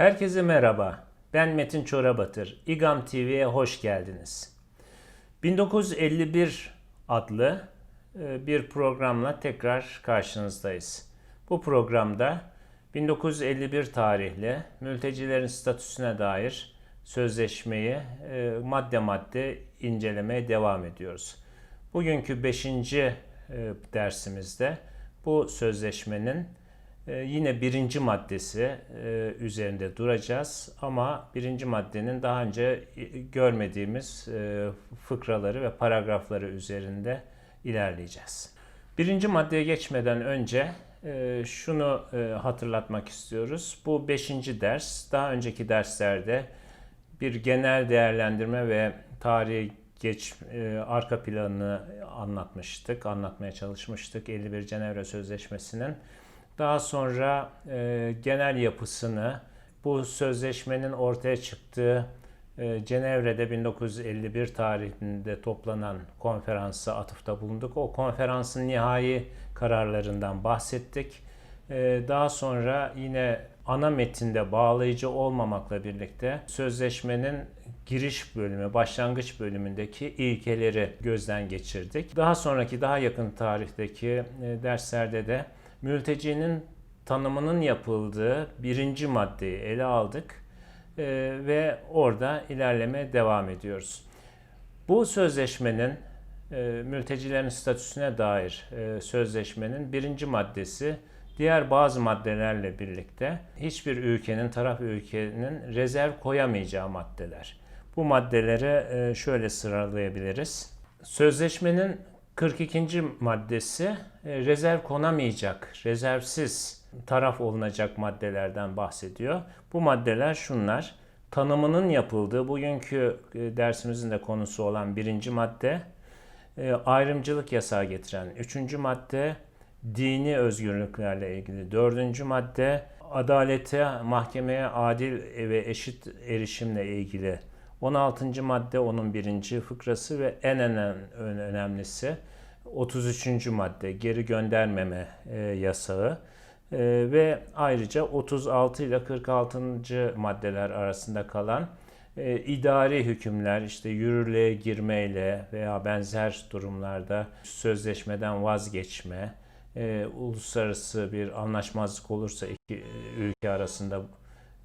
Herkese merhaba. Ben Metin Çorabatır. İGAM TV'ye hoş geldiniz. 1951 adlı e, bir programla tekrar karşınızdayız. Bu programda 1951 tarihli mültecilerin statüsüne dair sözleşmeyi e, madde madde incelemeye devam ediyoruz. Bugünkü 5. dersimizde bu sözleşmenin yine birinci maddesi e, üzerinde duracağız ama birinci maddenin daha önce e, görmediğimiz e, fıkraları ve paragrafları üzerinde ilerleyeceğiz. Birinci maddeye geçmeden önce şunu hatırlatmak istiyoruz. Bu beşinci ders, daha önceki derslerde bir genel değerlendirme ve tarihi geç arka planını anlatmıştık, anlatmaya çalışmıştık 51 Cenevre Sözleşmesi'nin. Daha sonra e, genel yapısını, bu sözleşmenin ortaya çıktığı e, Cenevre'de 1951 tarihinde toplanan konferansa atıfta bulunduk. O konferansın nihai kararlarından bahsettik. E, daha sonra yine ana metinde bağlayıcı olmamakla birlikte sözleşmenin giriş bölümü, başlangıç bölümündeki ilkeleri gözden geçirdik. Daha sonraki daha yakın tarihteki e, derslerde de mültecinin tanımının yapıldığı birinci maddeyi ele aldık e, ve orada ilerleme devam ediyoruz. Bu sözleşmenin e, mültecilerin statüsüne dair e, sözleşmenin birinci maddesi diğer bazı maddelerle birlikte hiçbir ülkenin, taraf ülkenin rezerv koyamayacağı maddeler. Bu maddeleri şöyle sıralayabiliriz. Sözleşmenin 42. maddesi e, rezerv konamayacak, rezervsiz taraf olunacak maddelerden bahsediyor. Bu maddeler şunlar. Tanımının yapıldığı bugünkü e, dersimizin de konusu olan birinci madde, e, ayrımcılık yasağı getiren üçüncü madde, dini özgürlüklerle ilgili dördüncü madde, adalete, mahkemeye adil ve eşit erişimle ilgili 16. madde onun birinci fıkrası ve en önemlisi 33. madde geri göndermeme e, yasağı e, ve ayrıca 36 ile 46. maddeler arasında kalan e, idari hükümler işte yürürlüğe girmeyle veya benzer durumlarda sözleşmeden vazgeçme, uluslararası bir anlaşmazlık olursa iki ülke arasında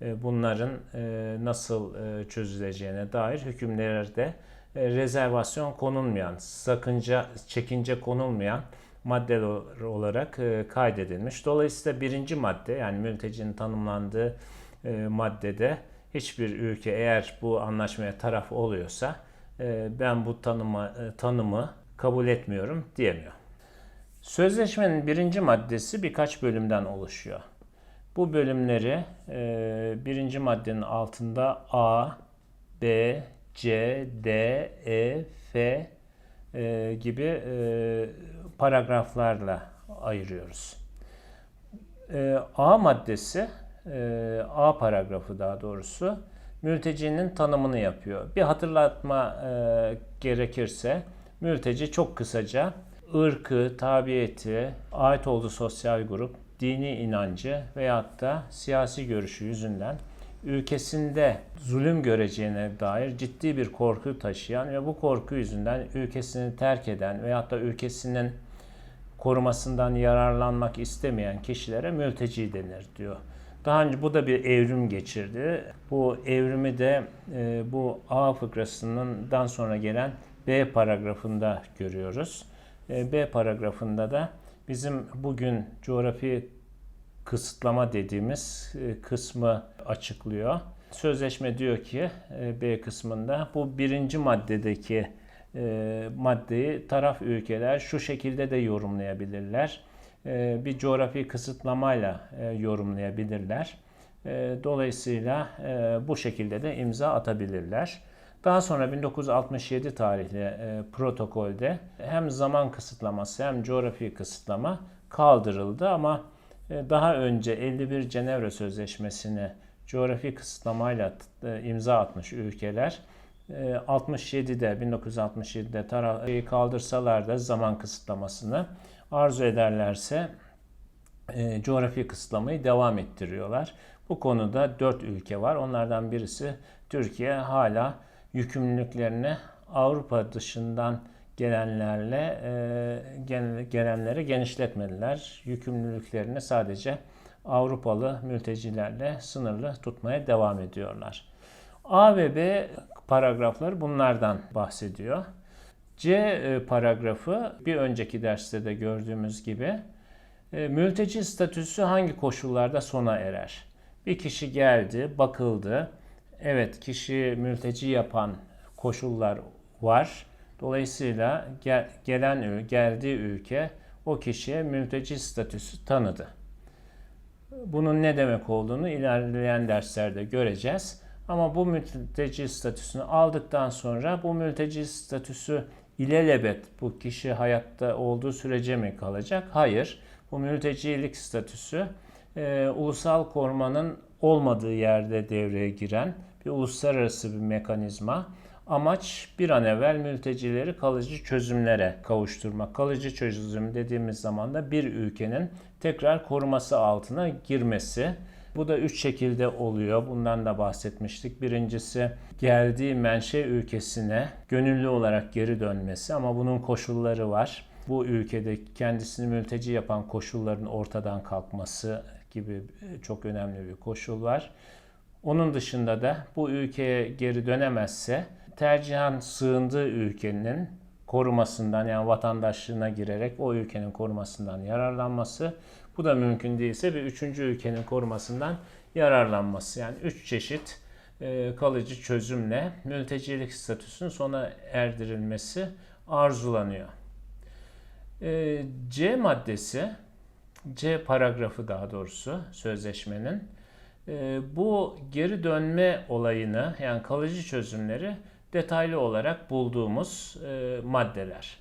bunların e, nasıl e, çözüleceğine dair hükümlerde rezervasyon konulmayan, sakınca, çekince konulmayan maddeler olarak kaydedilmiş. Dolayısıyla birinci madde yani mültecinin tanımlandığı maddede hiçbir ülke eğer bu anlaşmaya taraf oluyorsa ben bu tanıma, tanımı kabul etmiyorum diyemiyor. Sözleşmenin birinci maddesi birkaç bölümden oluşuyor. Bu bölümleri e, birinci maddenin altında A, B, C, D, E, F e, gibi e, paragraflarla ayırıyoruz. E, A maddesi, e, A paragrafı daha doğrusu mültecinin tanımını yapıyor. Bir hatırlatma e, gerekirse mülteci çok kısaca ırkı, tabiyeti, ait olduğu sosyal grup, dini inancı veyahut da siyasi görüşü yüzünden ülkesinde zulüm göreceğine dair ciddi bir korku taşıyan ve bu korku yüzünden ülkesini terk eden veyahut da ülkesinin korumasından yararlanmak istemeyen kişilere mülteci denir diyor. Daha önce bu da bir evrim geçirdi. Bu evrimi de e, bu A fıkrasından sonra gelen B paragrafında görüyoruz. E, B paragrafında da bizim bugün coğrafi kısıtlama dediğimiz e, kısmı açıklıyor. Sözleşme diyor ki e, B kısmında bu birinci maddedeki e, maddeyi taraf ülkeler şu şekilde de yorumlayabilirler. Bir coğrafi kısıtlamayla yorumlayabilirler. Dolayısıyla bu şekilde de imza atabilirler. Daha sonra 1967 tarihli protokolde hem zaman kısıtlaması hem coğrafi kısıtlama kaldırıldı ama e, daha önce 51 Cenevre Sözleşmesi'ni coğrafi kısıtlamayla e, imza atmış ülkeler 67'de 1967'de tarafı kaldırsalar da zaman kısıtlamasını arzu ederlerse e, coğrafi kısıtlamayı devam ettiriyorlar. Bu konuda dört ülke var. Onlardan birisi Türkiye hala yükümlülüklerini Avrupa dışından gelenlerle e, gelenlere genişletmediler. Yükümlülüklerini sadece Avrupalı mültecilerle sınırlı tutmaya devam ediyorlar. A ve B paragrafları bunlardan bahsediyor. C e, paragrafı bir önceki derste de gördüğümüz gibi e, mülteci statüsü hangi koşullarda sona erer? Bir kişi geldi, bakıldı. Evet, kişi mülteci yapan koşullar var. Dolayısıyla gel, gelen geldiği ülke o kişiye mülteci statüsü tanıdı. Bunun ne demek olduğunu ilerleyen derslerde göreceğiz. Ama bu mülteci statüsünü aldıktan sonra bu mülteci statüsü ilelebet bu kişi hayatta olduğu sürece mi kalacak? Hayır. Bu mültecilik statüsü e, ulusal korumanın olmadığı yerde devreye giren bir uluslararası bir mekanizma. Amaç bir an evvel mültecileri kalıcı çözümlere kavuşturmak. Kalıcı çözüm dediğimiz zaman da bir ülkenin tekrar koruması altına girmesi. Bu da üç şekilde oluyor. Bundan da bahsetmiştik. Birincisi geldiği menşe ülkesine gönüllü olarak geri dönmesi ama bunun koşulları var. Bu ülkede kendisini mülteci yapan koşulların ortadan kalkması gibi çok önemli bir koşul var. Onun dışında da bu ülkeye geri dönemezse tercihen sığındığı ülkenin korumasından yani vatandaşlığına girerek o ülkenin korumasından yararlanması. Bu da mümkün değilse bir üçüncü ülkenin korumasından yararlanması. Yani üç çeşit e, kalıcı çözümle mültecilik statüsünün sona erdirilmesi arzulanıyor. E, C maddesi, C paragrafı daha doğrusu sözleşmenin e, bu geri dönme olayını yani kalıcı çözümleri detaylı olarak bulduğumuz e, maddeler.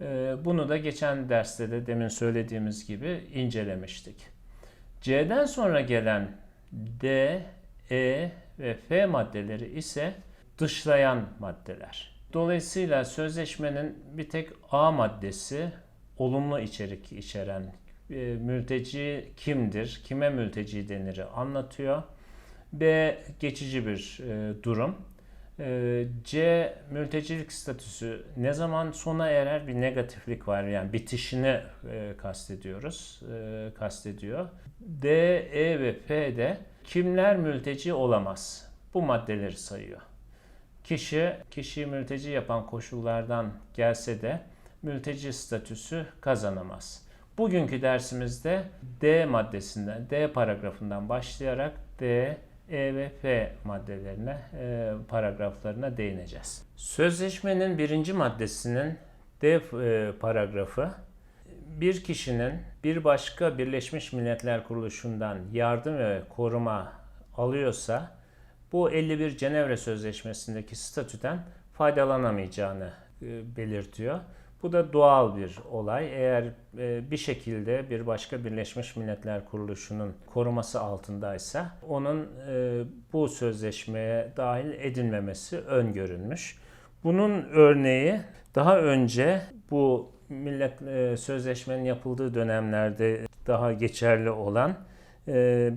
E, bunu da geçen derste de demin söylediğimiz gibi incelemiştik. C'den sonra gelen D, E ve F maddeleri ise dışlayan maddeler. Dolayısıyla sözleşmenin bir tek A maddesi olumlu içerik içeren mülteci kimdir, kime mülteci denir anlatıyor. B geçici bir e, durum. Ee, C mültecilik statüsü ne zaman sona erer bir negatiflik var yani bitişini e, kastediyoruz e, kastediyor. D, E ve F de kimler mülteci olamaz bu maddeleri sayıyor. Kişi kişiyi mülteci yapan koşullardan gelse de mülteci statüsü kazanamaz. Bugünkü dersimizde D maddesinden, D paragrafından başlayarak D, e ve F maddelerine, e, paragraflarına değineceğiz. Sözleşmenin birinci maddesinin D e, paragrafı bir kişinin bir başka Birleşmiş Milletler Kuruluşu'ndan yardım ve koruma alıyorsa bu 51 Cenevre Sözleşmesi'ndeki statüden faydalanamayacağını e, belirtiyor. Bu da doğal bir olay. Eğer e, bir şekilde bir başka Birleşmiş Milletler Kuruluşu'nun koruması altındaysa onun e, bu sözleşmeye dahil edilmemesi öngörülmüş. Bunun örneği daha önce bu millet e, sözleşmenin yapıldığı dönemlerde daha geçerli olan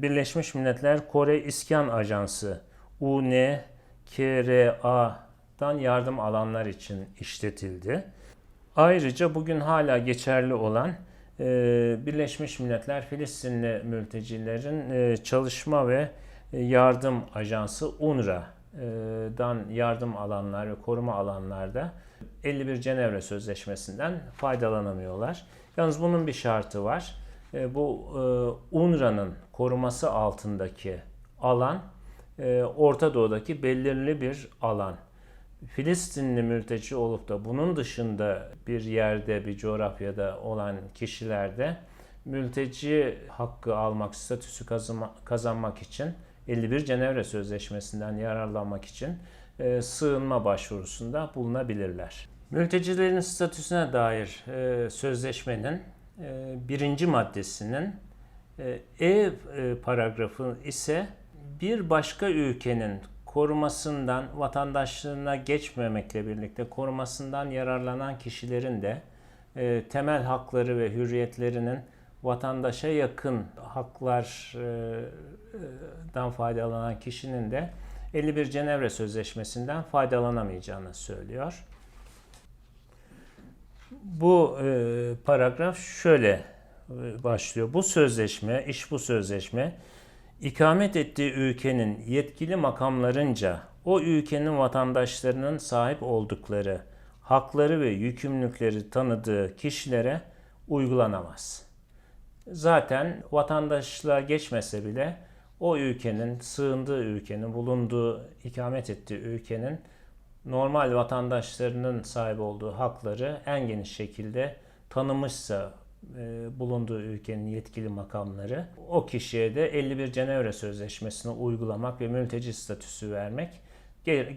Birleşmiş Milletler Kore İskan Ajansı UNKRA'dan yardım alanlar için işletildi. Ayrıca bugün hala geçerli olan e, Birleşmiş Milletler Filistinli mültecilerin e, çalışma ve e, yardım ajansı UNRWA'dan yardım alanlar ve koruma alanlarda 51 Cenevre Sözleşmesi'nden faydalanamıyorlar. Yalnız bunun bir şartı var. Bu UNRWA'nın koruması altındaki alan Orta Doğu'daki belirli bir alan. Filistinli mülteci olup da bunun dışında bir yerde, bir coğrafyada olan kişilerde mülteci hakkı almak, statüsü kazanmak için 51 Cenevre Sözleşmesi'nden yararlanmak için e, sığınma başvurusunda bulunabilirler. Mültecilerin statüsüne dair e, sözleşmenin e, birinci maddesinin e, E paragrafı ise bir başka ülkenin korumasından, vatandaşlığına geçmemekle birlikte korumasından yararlanan kişilerin de e, temel hakları ve hürriyetlerinin vatandaşa yakın haklardan faydalanan kişinin de 51 Cenevre Sözleşmesi'nden faydalanamayacağını söylüyor. Bu e, paragraf şöyle e, başlıyor. Bu sözleşme, iş bu sözleşme, ikamet ettiği ülkenin yetkili makamlarınca o ülkenin vatandaşlarının sahip oldukları hakları ve yükümlülükleri tanıdığı kişilere uygulanamaz. Zaten vatandaşlığa geçmese bile o ülkenin, sığındığı ülkenin, bulunduğu, ikamet ettiği ülkenin normal vatandaşlarının sahip olduğu hakları en geniş şekilde tanımışsa bulunduğu ülkenin yetkili makamları o kişiye de 51 Cenevre Sözleşmesi'ni uygulamak ve mülteci statüsü vermek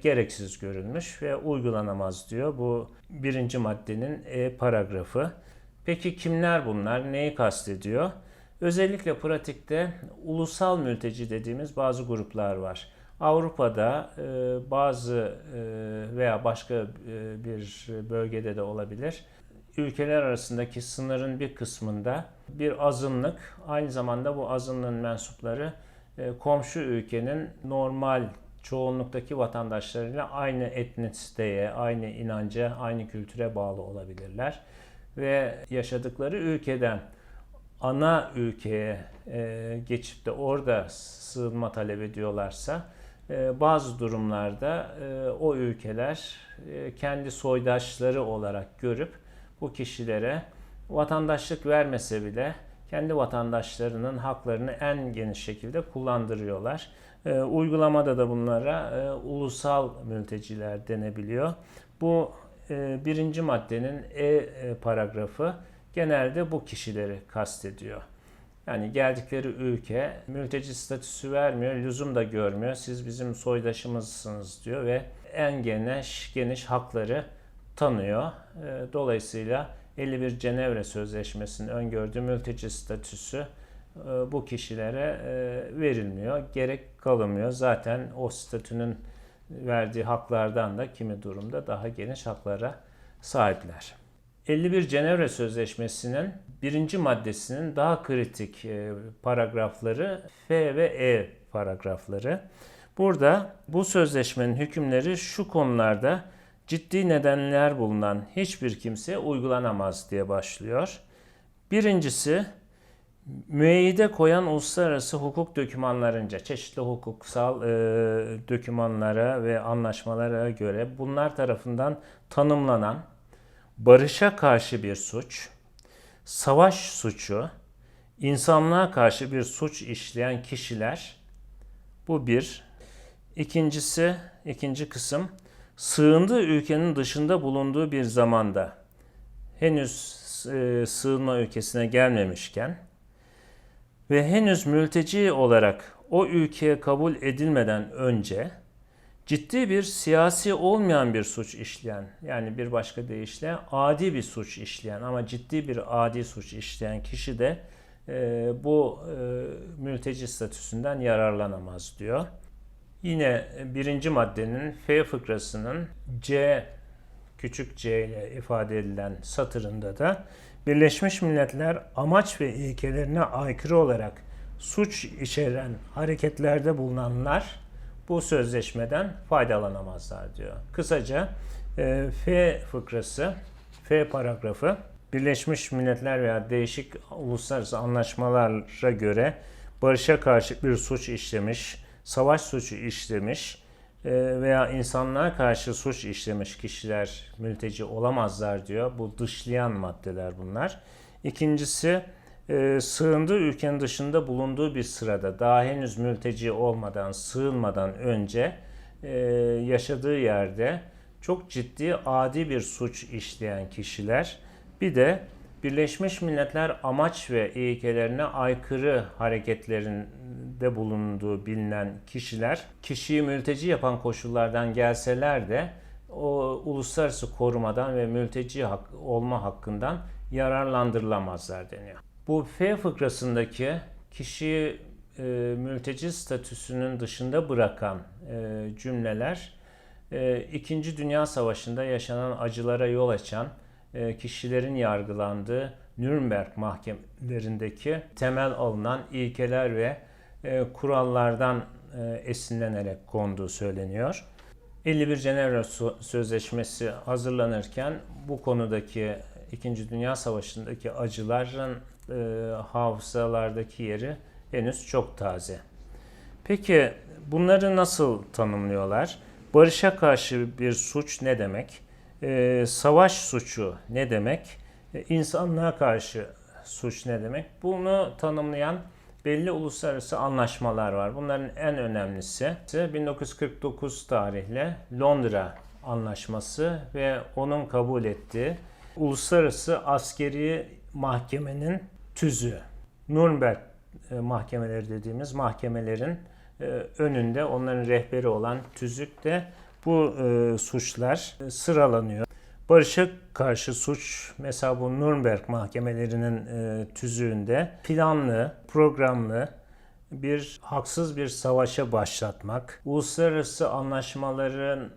gereksiz görülmüş ve uygulanamaz diyor bu birinci maddenin E paragrafı. Peki kimler bunlar? Neyi kastediyor? Özellikle pratikte ulusal mülteci dediğimiz bazı gruplar var. Avrupa'da e, bazı e, veya başka e, bir bölgede de olabilir. Ülkeler arasındaki sınırın bir kısmında bir azınlık, aynı zamanda bu azınlığın mensupları e, komşu ülkenin normal çoğunluktaki vatandaşlarıyla aynı etnisiteye, aynı inanca, aynı kültüre bağlı olabilirler. Ve yaşadıkları ülkeden ana ülkeye e, geçip de orada sığınma talep ediyorlarsa e, bazı durumlarda o ülkeler kendi soydaşları olarak görüp bu kişilere vatandaşlık vermese bile kendi vatandaşlarının haklarını en geniş şekilde kullandırıyorlar. E, uygulamada da bunlara e, ulusal mülteciler denebiliyor. Bu e, birinci maddenin E e, paragrafı genelde bu kişileri kastediyor. Yani geldikleri ülke mülteci statüsü vermiyor, lüzum da görmüyor. Siz bizim soydaşımızsınız diyor ve en geniş geniş hakları tanıyor. E, dolayısıyla 51 Cenevre Sözleşmesi'nin öngördüğü mülteci statüsü e, bu kişilere e, verilmiyor. Gerek kalınmıyor. Zaten o statünün verdiği haklardan da kimi durumda daha geniş haklara sahipler. 51 Cenevre Sözleşmesi'nin birinci maddesinin daha kritik e, paragrafları F ve E paragrafları. Burada bu sözleşmenin hükümleri şu konularda ciddi nedenler bulunan hiçbir kimseye uygulanamaz diye başlıyor. Birincisi müeyyide koyan uluslararası hukuk dokümanlarınca çeşitli hukuksal e, dokümanlara ve anlaşmalara göre bunlar tarafından tanımlanan barışa karşı bir suç, savaş suçu, insanlığa karşı bir suç işleyen kişiler bu bir. İkincisi, ikinci kısım sığındığı ülkenin dışında bulunduğu bir zamanda henüz e, sığınma ülkesine gelmemişken ve henüz mülteci olarak o ülkeye kabul edilmeden önce ciddi bir siyasi olmayan bir suç işleyen yani bir başka deyişle adi bir suç işleyen ama ciddi bir adi suç işleyen kişi de e, bu e, mülteci statüsünden yararlanamaz diyor. Yine birinci maddenin F fıkrasının C küçük c ile ifade edilen satırında da Birleşmiş Milletler amaç ve ilkelerine aykırı olarak suç içeren hareketlerde bulunanlar bu sözleşmeden faydalanamazlar diyor. Kısaca e, F fıkrası, F paragrafı Birleşmiş Milletler veya değişik uluslararası anlaşmalara göre barışa karşı bir suç işlemiş, savaş suçu işlemiş e, veya insanlığa karşı suç işlemiş kişiler mülteci olamazlar diyor. Bu dışlayan maddeler bunlar. İkincisi e, sığındığı ülkenin dışında bulunduğu bir sırada daha henüz mülteci olmadan, sığınmadan önce e, yaşadığı yerde çok ciddi adi bir suç işleyen kişiler bir de Birleşmiş Milletler amaç ve ilkelerine aykırı hareketlerinde bulunduğu bilinen kişiler kişiyi mülteci yapan koşullardan gelseler de o uluslararası korumadan ve mülteci hak, olma hakkından yararlandırılamazlar deniyor. Bu F fıkrasındaki kişiyi e, mülteci statüsünün dışında bırakan e, cümleler e, İkinci Dünya Savaşı'nda yaşanan acılara yol açan e, kişilerin yargılandığı Nürnberg mahkemelerindeki temel alınan ilkeler ve e, kurallardan e, esinlenerek konduğu söyleniyor. 51 Cenevre Sö- Sözleşmesi hazırlanırken bu konudaki İkinci Dünya Savaşı'ndaki acıların e, hafızalardaki yeri henüz çok taze. Peki bunları nasıl tanımlıyorlar? Barışa karşı bir suç ne demek? Ee, savaş suçu ne demek? Ee, insanlığa karşı suç ne demek? Bunu tanımlayan belli uluslararası anlaşmalar var. Bunların en önemlisi 1949 tarihli Londra Anlaşması ve onun kabul ettiği Uluslararası Askeri Mahkemenin tüzüğü. Nürnberg e, mahkemeleri dediğimiz mahkemelerin e, önünde onların rehberi olan tüzükte bu e, suçlar sıralanıyor. Barış'a karşı suç mesela bu Nürnberg mahkemelerinin e, tüzüğünde planlı, programlı bir haksız bir savaşa başlatmak, uluslararası anlaşmaların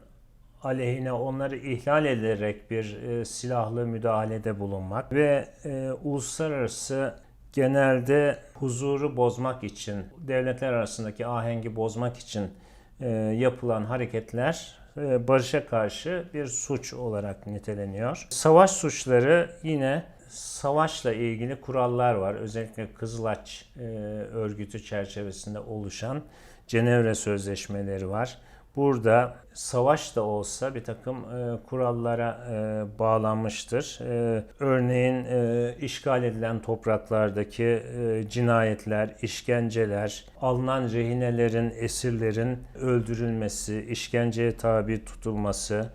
aleyhine onları ihlal ederek bir e, silahlı müdahalede bulunmak ve e, uluslararası genelde huzuru bozmak için, devletler arasındaki ahengi bozmak için e, yapılan hareketler barışa karşı bir suç olarak niteleniyor. Savaş suçları yine savaşla ilgili kurallar var. Özellikle Kızılaç e, örgütü çerçevesinde oluşan Cenevre Sözleşmeleri var. Burada savaş da olsa bir takım e, kurallara e, bağlanmıştır. E, örneğin e, işgal edilen topraklardaki e, cinayetler, işkenceler, alınan rehinelerin, esirlerin öldürülmesi, işkenceye tabi tutulması,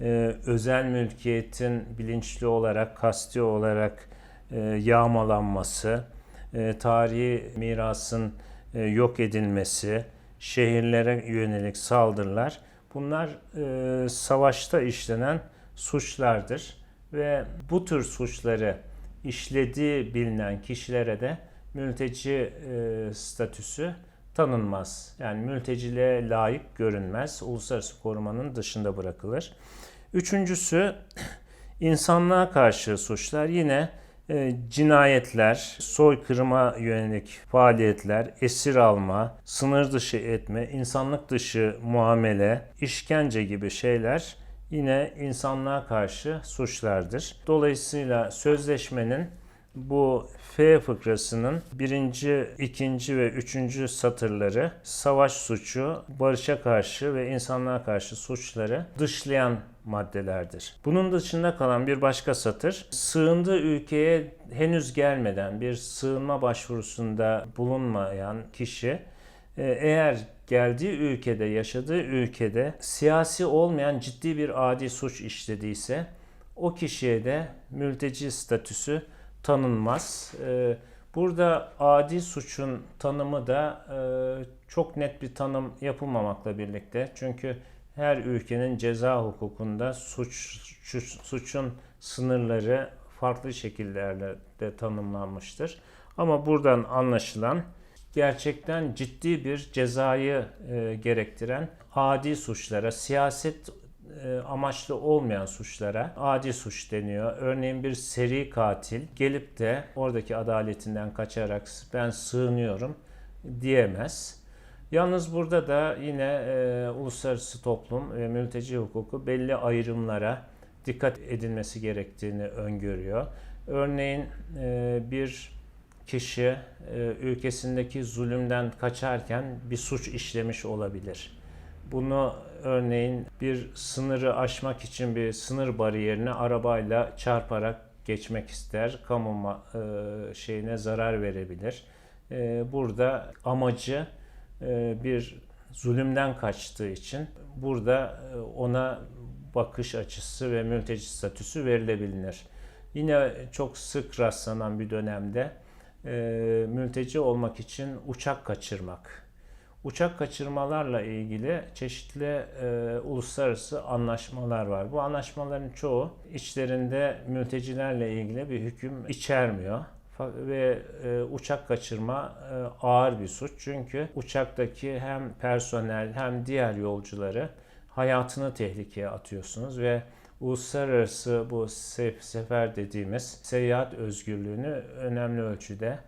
e, özel mülkiyetin bilinçli olarak, kasti olarak e, yağmalanması, e, tarihi mirasın e, yok edilmesi, şehirlere yönelik saldırılar bunlar e, savaşta işlenen suçlardır ve bu tür suçları işlediği bilinen kişilere de mülteci e, statüsü tanınmaz. Yani mülteciliğe layık görünmez. Uluslararası korumanın dışında bırakılır. Üçüncüsü insanlığa karşı suçlar yine cinayetler, soykırıma yönelik faaliyetler, esir alma, sınır dışı etme, insanlık dışı muamele, işkence gibi şeyler yine insanlığa karşı suçlardır. Dolayısıyla sözleşmenin bu F fıkrasının birinci, ikinci ve üçüncü satırları savaş suçu, barışa karşı ve insanlığa karşı suçları dışlayan maddelerdir. Bunun dışında kalan bir başka satır, sığındığı ülkeye henüz gelmeden bir sığınma başvurusunda bulunmayan kişi e, eğer geldiği ülkede, yaşadığı ülkede siyasi olmayan ciddi bir adi suç işlediyse o kişiye de mülteci statüsü tanınmaz. E, Burada adi suçun tanımı da e, çok net bir tanım yapılmamakla birlikte. Çünkü her ülkenin ceza hukukunda suç, suç- suçun sınırları farklı şekillerde de tanımlanmıştır. Ama buradan anlaşılan gerçekten ciddi bir cezayı e, gerektiren adi suçlara, siyaset e, amaçlı olmayan suçlara adi suç deniyor. Örneğin bir seri katil gelip de oradaki adaletinden kaçarak ben sığınıyorum diyemez. Yalnız burada da yine e, uluslararası toplum ve mülteci hukuku belli ayrımlara dikkat edilmesi gerektiğini öngörüyor. Örneğin e, bir kişi e, ülkesindeki zulümden kaçarken bir suç işlemiş olabilir. Bunu örneğin bir sınırı aşmak için bir sınır bariyerini arabayla çarparak geçmek ister. Kamu e, şeyine zarar verebilir. E, Burada amacı bir zulümden kaçtığı için burada e, ona bakış açısı ve mülteci statüsü verilebilir. Yine çok sık rastlanan bir dönemde e, mülteci olmak için uçak kaçırmak. Uçak kaçırmalarla ilgili çeşitli e, uluslararası anlaşmalar var. Bu anlaşmaların çoğu içlerinde mültecilerle ilgili bir hüküm içermiyor. Ve e, uçak kaçırma e, ağır bir suç. Çünkü uçaktaki hem personel hem diğer yolcuları hayatını tehlikeye atıyorsunuz ve uluslararası bu sef- sefer dediğimiz seyahat özgürlüğünü önemli ölçüde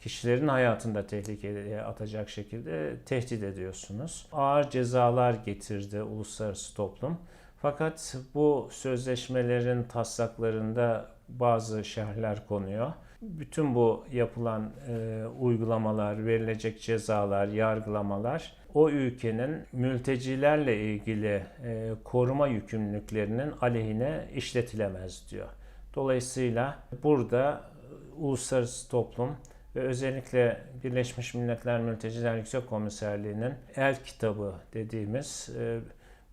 kişilerin hayatında tehlikeye atacak şekilde tehdit ediyorsunuz. Ağır cezalar getirdi uluslararası toplum. Fakat bu sözleşmelerin taslaklarında bazı şerhler konuyor. Bütün bu yapılan e, uygulamalar, verilecek cezalar, yargılamalar o ülkenin mültecilerle ilgili e, koruma yükümlülüklerinin aleyhine işletilemez diyor. Dolayısıyla burada e, uluslararası toplum ve özellikle Birleşmiş Milletler Mülteciler Yüksek Komiserliği'nin el kitabı dediğimiz e,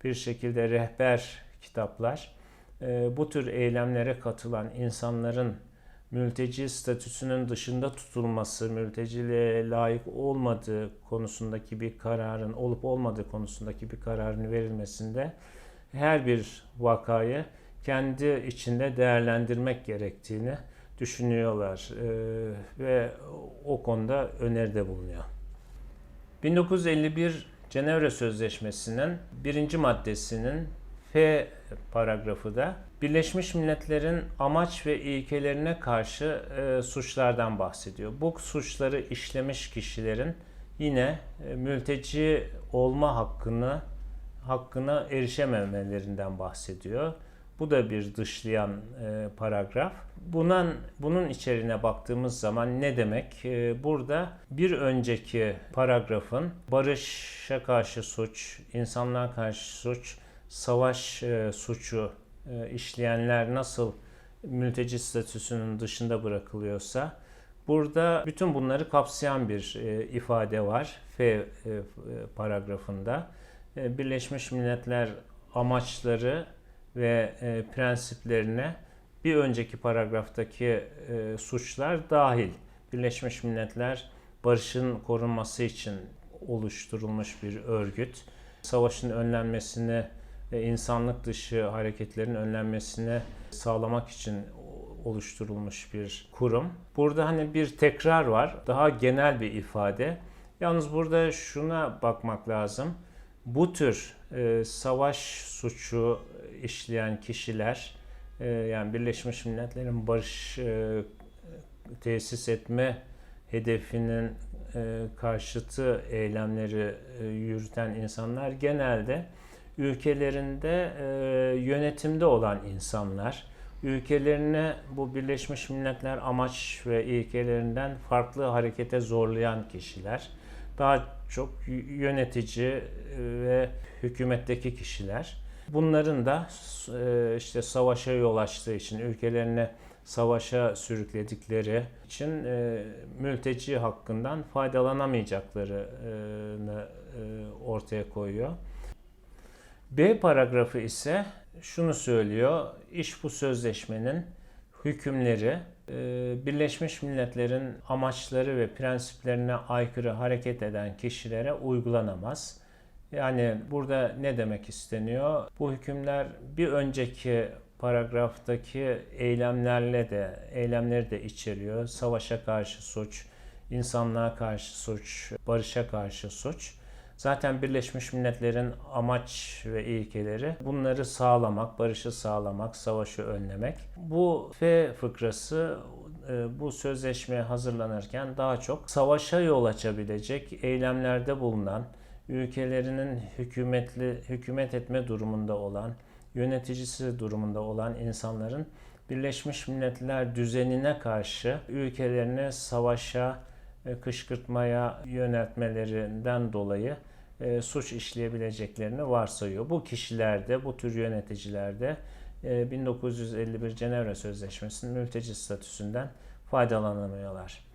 bir şekilde rehber kitaplar e, bu tür eylemlere katılan insanların mülteci statüsünün dışında tutulması, mülteciliğe layık olmadığı konusundaki bir kararın olup olmadığı konusundaki bir kararın verilmesinde her bir vakayı kendi içinde değerlendirmek gerektiğini düşünüyorlar e, ve o konuda öneride bulunuyor. 1951 Cenevre Sözleşmesi'nin birinci maddesinin F paragrafı da Birleşmiş Milletler'in amaç ve ilkelerine karşı e, suçlardan bahsediyor. Bu suçları işlemiş kişilerin yine e, mülteci olma hakkını hakkına erişememelerinden bahsediyor. Bu da bir dışlayan e, paragraf. Bunun bunun içeriğine baktığımız zaman ne demek? E, burada bir önceki paragrafın barışa karşı suç, insanlığa karşı suç, savaş e, suçu e, işleyenler nasıl mülteci statüsünün dışında bırakılıyorsa burada bütün bunları kapsayan bir e, ifade var F e, paragrafında. Birleşmiş Milletler amaçları ve prensiplerine bir önceki paragraftaki suçlar dahil. Birleşmiş Milletler barışın korunması için oluşturulmuş bir örgüt. Savaşın önlenmesini insanlık dışı hareketlerin önlenmesini sağlamak için oluşturulmuş bir kurum. Burada hani bir tekrar var. Daha genel bir ifade. Yalnız burada şuna bakmak lazım. Bu tür e, savaş suçu işleyen kişiler e, yani Birleşmiş Milletler'in barış e, tesis etme hedefinin e, karşıtı eylemleri e, yürüten insanlar genelde ülkelerinde e, yönetimde olan insanlar, ülkelerine bu Birleşmiş Milletler amaç ve ilkelerinden farklı harekete zorlayan kişiler, daha çok yönetici e, ve hükümetteki kişiler. Bunların da e, işte savaşa yol açtığı için ülkelerine savaşa sürükledikleri için e, mülteci hakkından faydalanamayacaklarını ortaya koyuyor. B paragrafı ise şunu söylüyor. İş bu sözleşmenin hükümleri e, Birleşmiş Milletler'in amaçları ve prensiplerine aykırı hareket eden kişilere uygulanamaz. Yani burada ne demek isteniyor? Bu hükümler bir önceki paragraftaki eylemlerle de eylemleri de içeriyor. Savaşa karşı suç, insanlığa karşı suç, barışa karşı suç. Zaten Birleşmiş Milletler'in amaç ve ilkeleri bunları sağlamak, barışı sağlamak, savaşı önlemek. Bu F fıkrası e, bu sözleşmeye hazırlanırken daha çok savaşa yol açabilecek eylemlerde bulunan, ülkelerinin hükümetli hükümet etme durumunda olan, yöneticisi durumunda olan insanların Birleşmiş Milletler düzenine karşı ülkelerini savaşa, kışkırtmaya yöneltmelerinden dolayı e, suç işleyebileceklerini varsayıyor. Bu kişilerde, bu tür yöneticilerde e, 1951 Cenevre Sözleşmesi'nin mülteci statüsünden faydalanamıyorlar.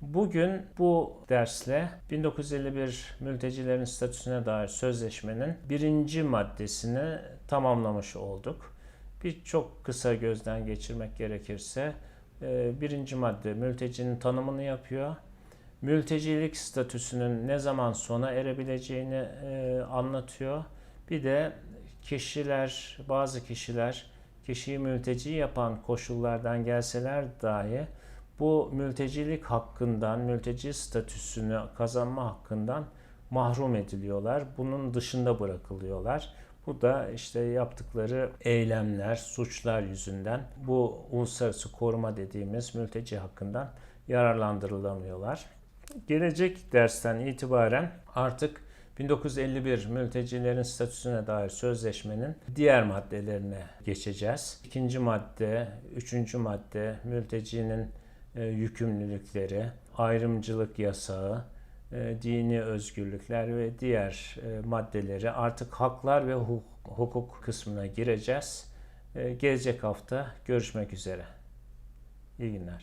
Bugün bu dersle 1951 mültecilerin statüsüne dair sözleşmenin birinci maddesini tamamlamış olduk. Bir çok kısa gözden geçirmek gerekirse e, birinci madde mültecinin tanımını yapıyor mültecilik statüsünün ne zaman sona erebileceğini e, anlatıyor. Bir de kişiler, bazı kişiler kişiyi mülteci yapan koşullardan gelseler dahi bu mültecilik hakkından, mülteci statüsünü kazanma hakkından mahrum ediliyorlar. Bunun dışında bırakılıyorlar. Bu da işte yaptıkları eylemler, suçlar yüzünden bu uluslararası koruma dediğimiz mülteci hakkından yararlandırılamıyorlar. Gelecek dersten itibaren artık 1951 mültecilerin statüsüne dair sözleşmenin diğer maddelerine geçeceğiz. İkinci madde, üçüncü madde mültecinin e, yükümlülükleri, ayrımcılık yasağı, e, dini özgürlükler ve diğer e, maddeleri artık haklar ve hukuk, kısmına gireceğiz. Gelecek hafta görüşmek üzere. İyi günler.